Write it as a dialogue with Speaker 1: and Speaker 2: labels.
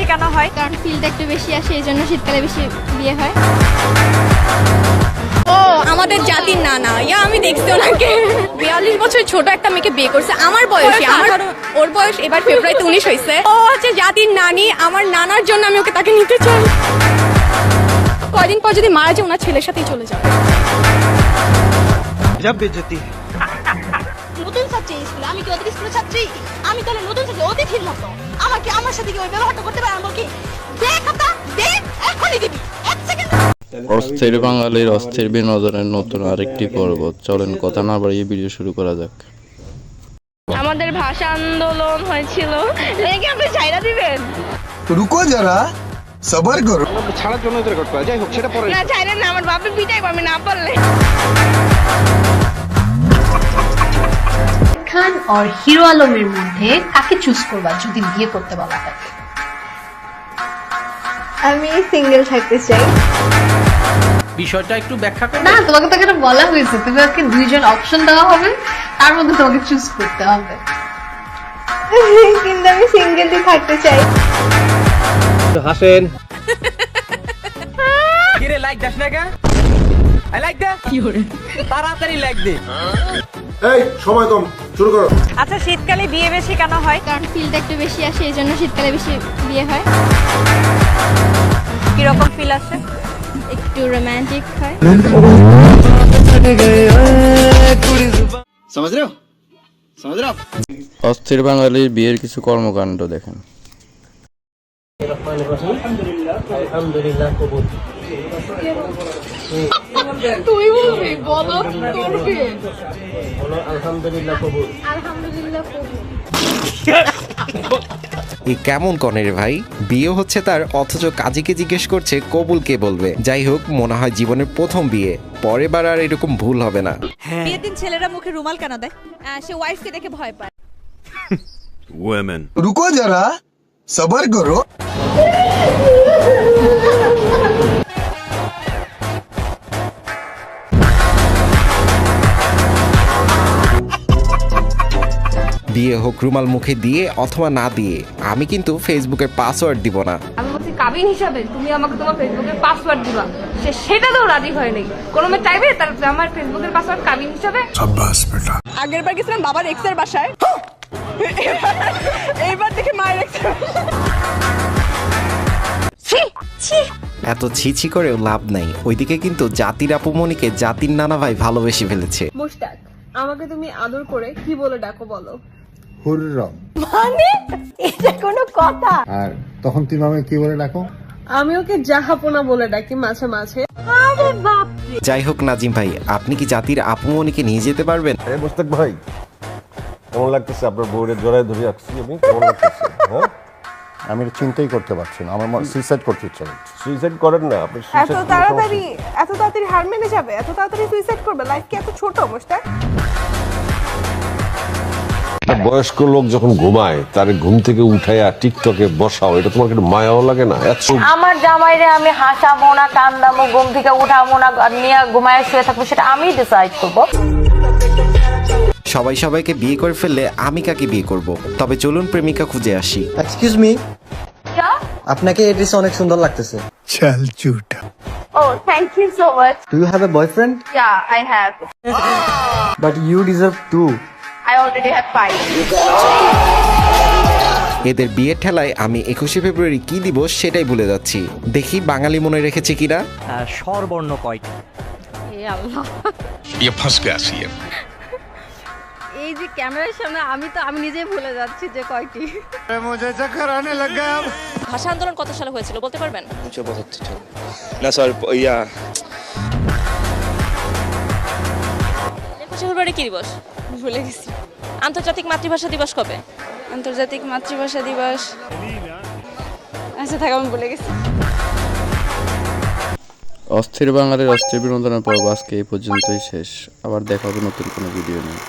Speaker 1: বেশি কেন হয়।
Speaker 2: কারণ ফিল্ড একটু বেশি আসে এই জন্য শীতকালে বেশি বিয়ে হয়।
Speaker 3: ও আমাদের জাতির না না ইয়া আমি দেখছি ওনাকে। বিয়াল্লিশ বছর ছোট একটা মেয়েকে বিয়ে করছে। আমার বয়সী আমার ওর বয়স এবার ফেব্রুয়ারিতে উনিশ হয়েছে। ও হচ্ছে জাতির নানি। আমার নানার জন্য আমি ওকে তাকে নিতে চাই। কয়দিন পর যদি মারা যায় ওনার ছেলের সাথেই চলে যাবে।
Speaker 4: আমি কি ওদের স্কুলের ছাত্রী আমি তাহলে নতুন ছাত্রী অতিথির মতো। আমার কি আমার সাথে কি ওই ব্যবহারটা করতে পারে আমার কি দেখ এখনই দিবি।
Speaker 5: অস্থির বাঙালির অস্থির বিনোদনের নতুন আরেকটি পর্ব। চলেন কথা না বাড়িয়ে ভিডিও শুরু করা যাক।
Speaker 3: আমাদের ভাষা আন্দোলন হয়েছিল। রেগে আপনি ছাইরা দিবেন।
Speaker 6: রুকো যারা সবার করো
Speaker 7: ছাড়ার জন্য রেকর্ড করা। যাই হোক সেটা পরে
Speaker 3: না ছাইরা না আমার বাপে পিটাইব আমি না পারলে
Speaker 8: আর হিরো আলমের মধ্যে কাকে চুজ করবা যদি বিয়ে করতে বলা হয়?
Speaker 2: আমি সিঙ্গেল থাকতে চাই।
Speaker 9: বিষয়টা একটু ব্যাখ্যা করে।
Speaker 8: না তোমাকে তো এখানে বলা হয়েছে। তোমাকে দুইজন অপশন দেওয়া হবে তার মধ্যে তোমাকে চুজ করতে হবে।
Speaker 2: কিন্তু আমি সিঙ্গেলই থাকতে চাই।
Speaker 7: হাসেন। কিরে লাইক দাস না কে? আই লাইক দে কি করে? তাড়াতাড়ি লাইক দে।
Speaker 6: এই সময় কম। শুরু করো।
Speaker 1: আচ্ছা শীতকালে বিয়ে বেশি কেন হয়?
Speaker 2: কারণ ফিলটা একটু বেশি আসে এই জন্য শীতকালে বেশি বিয়ে হয়।
Speaker 1: কীরকম ফিল আসে?
Speaker 2: একটু রোমান্টিক হয়।
Speaker 5: অস্থির বাঙালির বিয়ের কিছু কর্মকাণ্ড দেখেন।
Speaker 10: কেমন কনে রে ভাই? বিয়ে হচ্ছে তার অথচ কাজীকে জিজ্ঞেস করছে কবুল কে বলবে। যাই হোক মনে হয় জীবনের প্রথম বিয়ে। পরে বার আর এরকম ভুল হবে না। হ্যাঁ।
Speaker 4: বিয়ের দিন ছেলেরা মুখে রুমাল কেন দেয়?
Speaker 3: সে ওয়াইফকে দেখে ভয় পায়।
Speaker 6: ওয়েমেন রুকো যারা। সবার
Speaker 10: করো দিয়ে হোক রুমাল মুখে দিয়ে অথবা না দিয়ে আমি কিন্তু ফেসবুকের পাসওয়ার্ড দিব না।
Speaker 3: আমি বলছি কাবিন হিসাবে তুমি আমাকে তোমার ফেসবুকের পাসওয়ার্ড দিবা। সে তো রাজি হয় নাই। কোনো মেয়ে চাইবে তার আমার ফেসবুকের পাসওয়ার্ড কাবিন হিসাবে?
Speaker 6: সাব্বাস বেটা।
Speaker 3: আগের বার গেছিলাম বাবার এক্সের বাসায়। দেখে মায়ের
Speaker 10: এত ছিছি করেও লাভ নাই। ওইদিকে কিন্তু জাতির আপুমনিকে জাতির নানা ভাই ভালোবেসে ফেলেছে।
Speaker 3: আমাকে তুমি আদর করে কি বলে ডাকো বলো?
Speaker 6: হুররম। মানে?
Speaker 3: এটা কোনো কথা।
Speaker 6: আর তখন তুমি আমাকে কি বলে ডাকো?
Speaker 3: আমি ওকে জাহাপনা বলে ডাকি মাঝে মাঝে।
Speaker 10: আরে বাপ যাই হোক নাজিম ভাই আপনি কি জাতির আপুমনিকে নিয়ে যেতে পারবেন?
Speaker 11: আরে ভাই কেমন লাগতেছে? আপনার বউরের জড়ায় ধরে রাখছি আমি কেমন লাগতেছে? হ্যাঁ?
Speaker 6: আমি এটা চিন্তাই করতে পারছি না আমার সুইসাইড করতে ইচ্ছা হচ্ছে
Speaker 11: সুইসাইড করেন না আপনি
Speaker 3: এত তাড়াতাড়ি এত তাড়াতাড়ি হার মেনে যাবে? এত তাড়াতাড়ি সুইসাইড করবে? লাইফ কি এত ছোট
Speaker 11: একটা বয়স্ক লোক যখন ঘুমায় তার ঘুম থেকে উঠাইয়া টিকটকে বসাও এটা তোমার কিন্তু মায়াও লাগে না? এত
Speaker 4: আমার জামাইরে আমি হাসাবো না কান্দাবো ঘুম থেকে উঠাবো না নিয়ে ঘুমায় শুয়ে থাকব সেটা আমি ডিসাইড করব।
Speaker 10: সবাই সবাইকে বিয়ে করে ফেললে আমি কাকে বিয়ে করব? তবে চলুন প্রেমিকা খুঁজে আসি।
Speaker 9: এক্সকিউজ মি আপনাকে এই ড্রেসে অনেক সুন্দর লাগতেছে।
Speaker 6: চল ঝুটা
Speaker 4: ও thank you so much
Speaker 9: do you have a boyfriend
Speaker 4: yeah I have
Speaker 9: but you deserve too
Speaker 4: I already have five
Speaker 10: এদের বিয়ের ঠেলায় আমি একুশে ফেব্রুয়ারি কি দিব সেটাই ভুলে যাচ্ছি। দেখি বাঙালি মনে রেখেছে কিনা?
Speaker 9: স্বরবর্ণ কয়টি?
Speaker 3: এই যে ক্যামেরার সামনে আমি তো আমি নিজেই ভুলে যাচ্ছি যে কয়টি। ভাষা আন্দোলন কত সালে হয়েছিল বলতে পারবেন?
Speaker 7: না স্যার ইয়া।
Speaker 3: একুশে ফেব্রুয়ারি কি দিবস? ভুলে গেছি। আন্তর্জাতিক মাতৃভাষা দিবস কবে? আন্তর্জাতিক মাতৃভাষা দিবস। আচ্ছা থাকা আমি ভুলে গেছি।
Speaker 5: অস্থির বাঙালির অস্থির বিনোদনের পর্ব আজকে এই পর্যন্তই শেষ। আবার দেখা হবে নতুন কোনো ভিডিও নিয়ে।